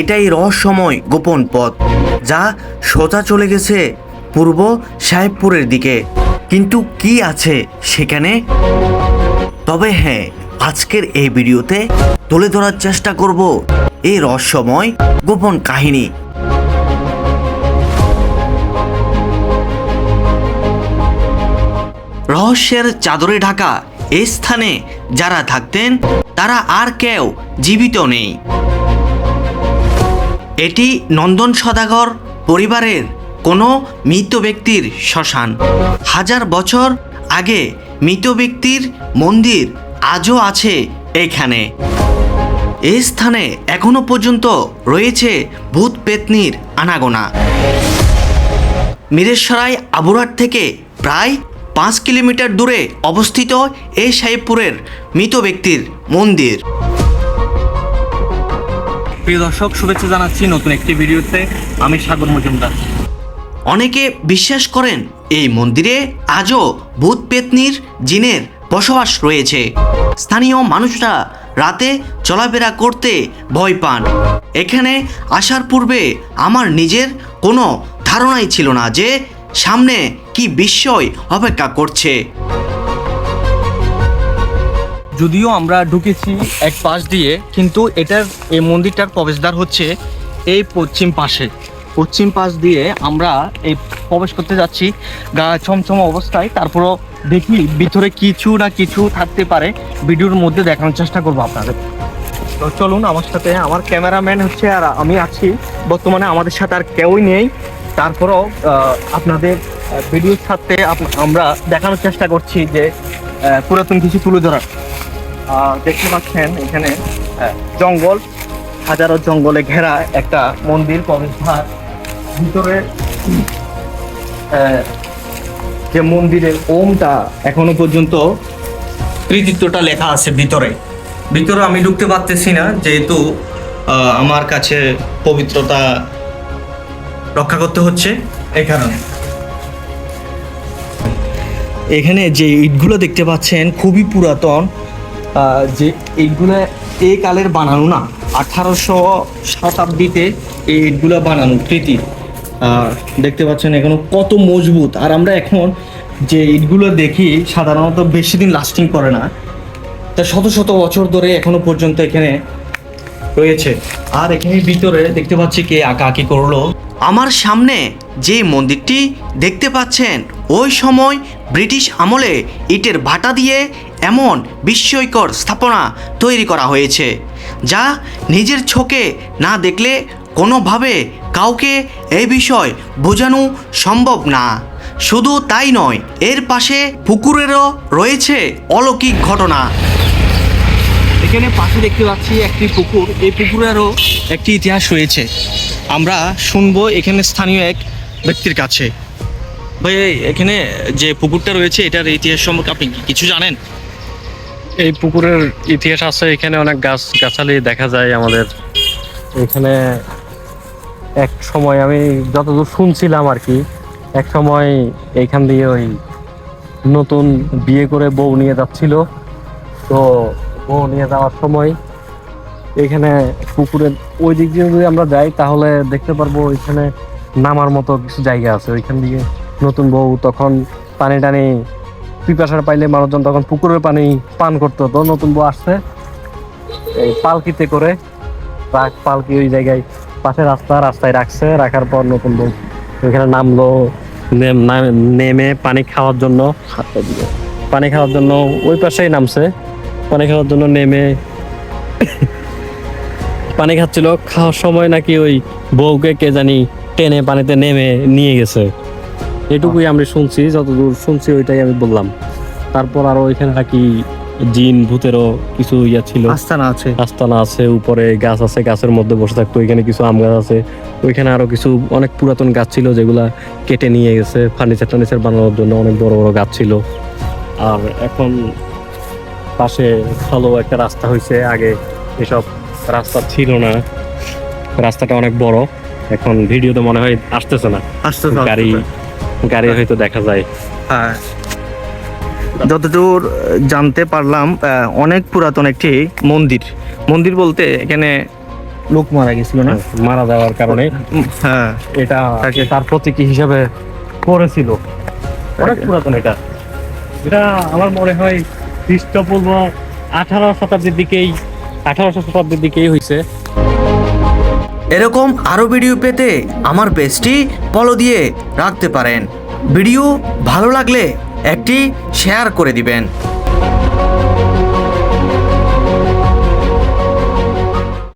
এটাই রহস্যময় গোপন পথ, যা সোজা চলে গেছে পূর্ব সাহেবপুরের দিকে। কিন্তু কি আছে সেখানে? তবে হ্যাঁ আজকের এই ভিডিওতে তুলে ধরার চেষ্টা করব এই রহস্যময় গোপন কাহিনী। রহস্যের চাদরে ঢাকা এই স্থানে যারা থাকতেন, তারা আর কেউ জীবিত নেই। এটি নন্দন সদাগর পরিবারের কোনো মৃত ব্যক্তির শ্মশান। হাজার বছর আগে মৃত ব্যক্তির মন্দির আজও আছে এখানে। এই স্থানে এখনও পর্যন্ত রয়েছে ভূত পেতনির আনাগোনা। মিরেশ্বরাই আবুরাট থেকে প্রায় পাঁচ কিলোমিটার দূরে অবস্থিত এই সাহেবপুরের মৃত ব্যক্তির মন্দির। প্রিয় দর্শক, শুভেচ্ছা জানাচ্ছি নতুন একটি ভিডিওতে। আমি সাগর মজুমদার। অনেকে বিশ্বাস করেন, এই মন্দিরে আজও ভূত পেতনির জিনের বসবাস রয়েছে। স্থানীয় মানুষরা রাতে চলাফেরা করতে ভয় পান। এখানে আসার পূর্বে আমার নিজের কোনো ধারণাই ছিল না যে সামনে কি বিস্ময় অপেক্ষা করছে। যদিও আমরা ঢুকেছি এক পাশ দিয়ে, কিন্তু এটার, এই মন্দিরটার প্রবেশদ্বার হচ্ছে এই পশ্চিম পাশে। পশ্চিম পাশ দিয়ে আমরা এই প্রবেশ করতে যাচ্ছি, গা ছমছম অবস্থায়। তারপরও দেখি ভিতরে কিছু না কিছু থাকতে পারে। ভিডিওর মধ্যে দেখানোর চেষ্টা করব আপনাদের। তো চলুন, আমার সাথে আমার ক্যামেরাম্যান হচ্ছে আর আমি আছি। বর্তমানে আমাদের সাথে আর কেউই নেই। তারপরও আপনাদের ভিডিওর সাথে আমরা দেখানোর চেষ্টা করছি যে পুরাতন কিছু তুলে ধরার। দেখতে পাচ্ছেন এখানে জঙ্গল হাজারো জঙ্গলে ঘেরা একটা মন্দির প্রবেশদ্বার। ভিতরে যে মন্দিরের ওমটা এখনও পর্যন্ত কৃতিত্বটা লেখা আছে ভিতরে। ভিতরে আমি ঢুকতে পারতেছি না যেহেতু আহ, আমার কাছে পবিত্রতা রক্ষা করতে হচ্ছে এই কারণে। এখানে যে ইটগুলো দেখতে পাচ্ছেন খুবই পুরাতন। যে ইটগুলো এই কালের বানানো না, আঠারোশো শতাব্দীতে এই বানানো কৃতি। দেখতে পাচ্ছেন এখনও কত মজবুত। আর আমরা এখন যে ইটগুলো দেখি, সাধারণত বেশি দিন লাস্টিং করে না। তা শত শত বছর ধরে এখনও পর্যন্ত এখানে রয়েছে। আর এখানে ভিতরে দেখতে পাচ্ছি কে, আঁকা আঁকি করল। আমার সামনে যে মন্দিরটি দেখতে পাচ্ছেন, ওই সময় ব্রিটিশ আমলে ইটের ভাটা দিয়ে এমন বিস্ময়কর স্থাপনা তৈরি করা হয়েছে, যা নিজের ছোকে না দেখলে কোনোভাবে কাউকে এই বিষয় বোঝানো সম্ভব না। শুধু তাই নয়, এর পাশে পুকুরেরও রয়েছে অলৌকিক ঘটনা। এখানে পাশে দেখতে পাচ্ছি একটি পুকুর। এই পুকুরেরও একটি ইতিহাস রয়েছে। আমরা শুনব এখানে স্থানীয় এক ব্যক্তির কাছে। ভাই এখানে যে পুকুরটা রয়েছে, এটার ইতিহাস সম্পর্কে আপনি কিছু জানেন? এই পুকুরের ইতিহাস আছে, এখানে অনেক গাছ, গাছালি দেখা যায় আমাদের। এখানে এক সময় আমি যতদূর শুনছিলাম আর কি, এক সময় এইখান দিয়ে ওই নতুন বিয়ে করে বউ নিয়ে যাচ্ছিল। তো বউ নিয়ে যাওয়ার সময় এখানে পুকুরের ওই দিক দিয়ে যদি আমরা যাই, তাহলে দেখতে পারব এখানে নামার মতো কিছু জায়গা আছে। ওইখান দিয়ে নতুন বউ তখন পানি টানি পিপাসার পাইলে মানুষজন তখন পুকুরের পানি পান করতো। তো নতুন বউ আসছে, এই পালকিতে করে পালকি ওই জায়গায় পাশে রাস্তা, রাস্তায় রাখছে, রাখার পর নতুন বউ ওইখানে নামলো নেমে পানি খাওয়ার জন্য, পানি খাওয়ার জন্য ওই পাশেই নামছে, পানি খাওয়ার জন্য নেমে পানি খাচ্ছিল, খাওয়ার সময় নাকি ওই বউকে কে জানি টেনে পানিতে নেমে নিয়ে গেছে। এটুকুই আমি শুনছি যতদূর শুনছি ওইটাই আমি বললাম। তারপর আরও ওইখানে নাকি জিন ভূতেরও কিছু ইয়া ছিল। আস্তানা আছে। আস্তানা আছে উপরে গাছ আছে গাছের মধ্যে বসে থাকতো ওইখানে কিছু আম গাছ আছে। ওইখানে আরও কিছু অনেক পুরাতন গাছ ছিল যেগুলা কেটে নিয়ে গেছে ফার্নিচার টার্নিচার বানানোর জন্য অনেক বড় বড় গাছ ছিল। আর এখন পাশে ভালো একটা রাস্তা হয়েছে আগে এসব রাস্তা ছিল না। রাস্তাটা অনেক বড় এখন ভিডিওতে মনে হয় আসতেছে না। আস্তে গাড়ি গাড়ি হয়তো দেখা যায়। হ্যাঁ। যতদূর জানতে পারলাম অনেক পুরাতন একটি মন্দির। মন্দির বলতে এখানে লোক মারা গেছিল না? মারা যাওয়ার কারণে। হ্যাঁ। এটা তাকে- তার প্রতীকী হিসাবে করেছিল অনেক পুরাতন এটা। এটা আমার মনে হয় খ্রিস্টপূর্ব আঠারো শতাব্দীর দিকেই আঠারোশো শতাব্দীর দিকেই হয়েছে এরকম আরও ভিডিও পেতে আমার পেজটি ফলো দিয়ে রাখতে পারেন। ভিডিও ভালো লাগলে একটি শেয়ার করে দিবেন।